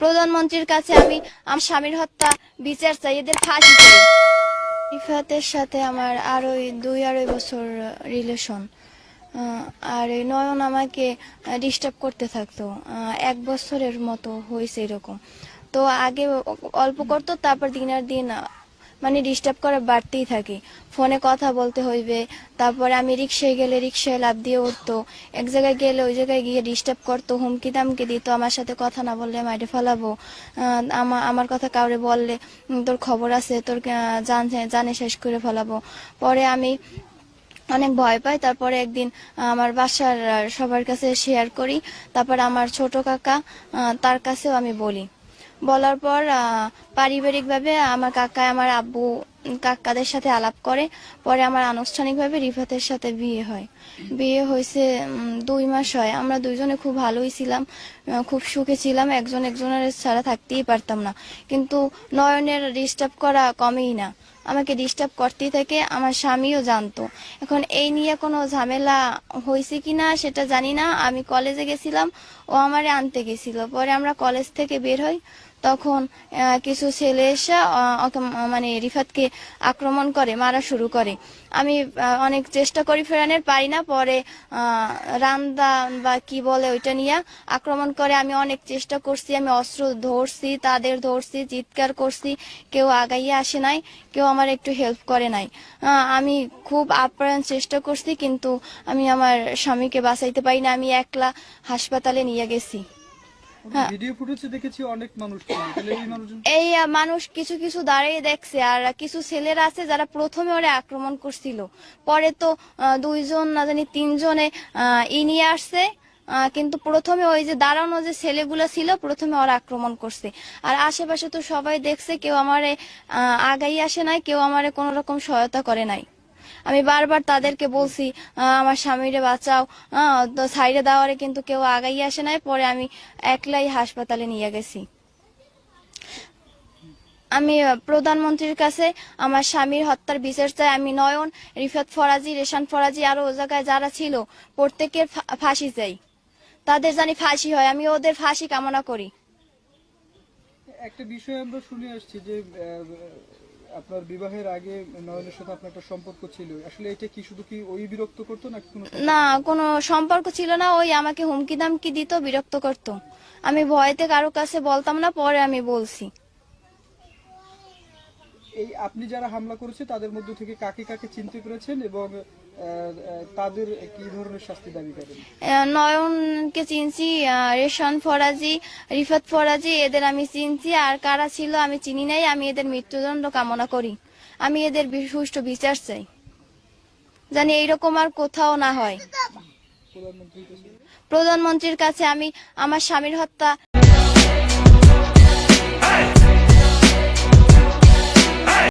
প্রধানমন্ত্রীর কাছে আমি আমার স্বামীর হত্যা বিচার চাই এদের ফাঁসি চাই। সাথে আমার আরও দুই আড়াই বছর রিলেশন আর এই নয়ন আমাকে ডিস্টার্ব করতে থাকতো। এক বছরের মতো হয়েছে এরকম। তো আগে অল্প করতো তারপর দিন আহ, মানে ডিস্টার্ব করে বাড়তেই থাকে। ফোনে কথা বলতে হইবে তারপরে আমি রিক্সায় গেলে রিক্সায় লাভ দিয়ে উঠতো। এক জায়গায় গেলে ওই জায়গায় গিয়ে ডিস্টার্ব করতো হুমকি দামকি দিত আমার সাথে কথা না বললে মাইরে ফেলাবো। আহ, আমা- আমার কথা কাউরে বললে তোর খবর আছে তোর জান জানে শেষ করে ফেলাবো। পরে আমি অনেক ভয় পাই তারপরে একদিন আমার বাসার সবার কাছে শেয়ার করি। তারপর আমার ছোট কাকা তার কাছেও আমি বলি। বলার পর পারিবারিকভাবে আমার কাকা আমার আব্বু কাকাদের সাথে আলাপ করে, পরে আমার আনুষ্ঠানিকভাবে রিফাতের সাথে বিয়ে হয়। বিয়ে হয়েছে দুই মাস হয়। আমরা দুইজনে খুব ভালোই ছিলাম খুব সুখে ছিলাম। একজন একজনের ছাড়া থাকতেই পারতাম না। কিন্তু নয়নের ডিস্টার্ব করা কমেই না। আমাকে ডিস্টার্ব করতেই থাকে, আমার স্বামীও জানতো। এখন এই নিয়ে কোনো ঝামেলা হয়েছে কিনা সেটা জানি না। আমি কলেজে গেছিলাম, ও আমারে আনতে গেছিল। পরে আমরা কলেজ থেকে বের হই তখন কিছু ছেলে এসে মানে রিফাতকে আক্রমণ করে, মারা শুরু করে। আমি অনেক চেষ্টা করি ফেরানোর, পারি না। পরে রান্দা বা কি বলে ওইটা নিয়ে আক্রমণ করে। আমি অনেক চেষ্টা করছি, আমি অস্ত্র ধরছি, তাদের ধরছি, চিৎকার করছি। কেউ আগাইয়ে আসে নাই, কেউ আমার একটু হেল্প করে নাই। আমি খুব আপ্রাণ চেষ্টা করছি, কিন্তু আমি আমার স্বামীকে বাঁচাইতে পারি না। আমি একলা হাসপাতালে নিয়ে গেছি। ভিডিও ফুটেজে দেখেছি অনেক মানুষ এই মানুষ কিছু কিছু দাঁড়িয়ে দেখছে আর কিছু ছেলেরা আছে যারা প্রথমে ওরে আক্রমণ করছিল। পরে তো দুইজন না জানি তিনজনে আহ, ই নিয়ে আসছে কিন্তু প্রথমে ওই যে দাঁড়ানো যে ছেলেগুলো ছিল প্রথমে ওরা আক্রমণ করছে। আর আশেপাশে তো সবাই দেখছে কেউ আমারে আগাই আসে নাই কেউ আমারে কোনো রকম সহায়তা করে নাই। আমি বারবার তাদেরকে বলছি আমার স্বামীরে বাঁচাও। তো সাইডে দেওয়ারে কিন্তু কেউ আগাই আসে নাই, পরে আমি একলাই হাসপাতালে নিয়ে গেছি। আমি প্রধানমন্ত্রীর কাছে আমার স্বামীর হত্যার বিচার চাই। আমি নয়ন, রিফাত ফরাজি, রেশান ফরাজি, আরও ও জায়গায় যারা ছিল, প্রত্যেকের ফাঁসি চাই। তাদের জানি ফাঁসি হয়, আমি ওদের ফাঁসি কামনা করি। একটা বিষয় আমরা শুনে আসছি যে আপনার বিবাহের আগে নয়নের সাথে আপনার একটা সম্পর্ক ছিল। আসলে এটা কি শুধু কি ওই বিরক্ত করতো নাকি কোনো না, কোনো সম্পর্ক ছিল না। ওই আমাকে হুমকি দাম কি দিত, বিরক্ত করতো। আমি ভয়তে কারও কাছে বলতাম না, পরে আমি বলছি। এই আপনি যারা হামলা করেছে তাদের মধ্য থেকে কাকে কাকে চিনতে পেরেছেন এবং তাদের কি ধরনের শাস্তি দাবি করেন? নয়নকে চিনছি রেশন ফরাজি রিফাত ফরাজি এদের আমি চিনছি। আর কারা ছিল আমি চিনি নাই আমি এদের মৃত্যুদণ্ড কামনা করি। আমি এদের সুষ্ঠু বিচার চাই। জানি এইরকম আর কোথাও না হয়। প্রধানমন্ত্রীর কাছে আমি আমার স্বামীর হত্যা